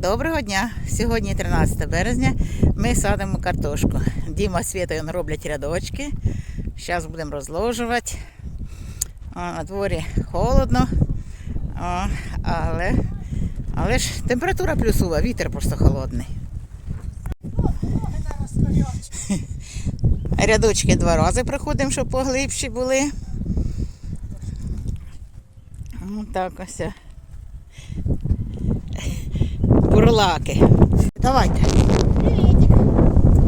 Доброго дня! Сьогодні 13 березня. Ми садимо картошку. Діма Світою роблять рядочки. Зараз будемо розложувати. О, на дворі холодно, О, але, але ж температура плюсова, вітер просто холодний. Рядочки два рази проходимо, щоб поглибші були. Ось так ось. Бурлаки. Давайте. Привітик.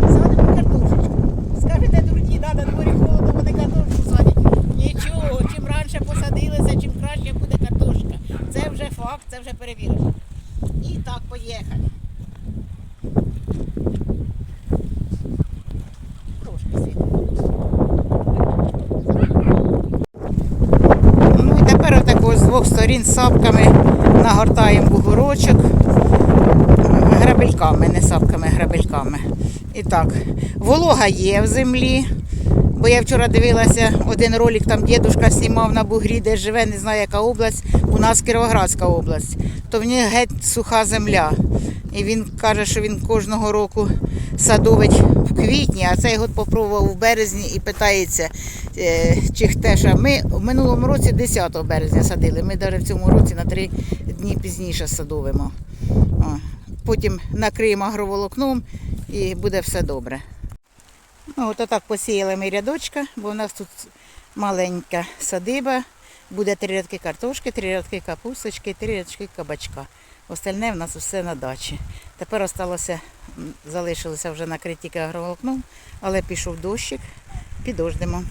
Садимо картошечку. Скажете, друзі, да, на дворі вони картошку садять. Нічого, чим раніше посадилися, чим краще буде картошка. Це вже факт, це вже перевірено. І так, поїхали. Ну тепер отако з двох сторін сапками нагортаємо бугорочок грабельками, не сапками, грабельками. І так, волога є в землі. Бо я вчора дивилася один ролик, там дідушка знімав на бугрі, де живе, не знаю, яка область, у нас Кіровоградська область. То в нього геть суха земля. І він каже, що він кожного року садовить в квітні, а цей год попробував в березні і питається, е, чи хтеша. Ми в минулому році 10 березня садили. Ми навіть в цьому році на три дні пізніше садовимо. Потім накриємо агроволокном і буде все добре. Ну, от отак посіяли ми рядочка, бо у нас тут маленька садиба. Буде три рядки картошки, три рядки капусточки, три рядки кабачка. Остальне в нас все на дачі. Тепер осталося, залишилося вже накриті агроволокном, але пішов дощик, підождемо.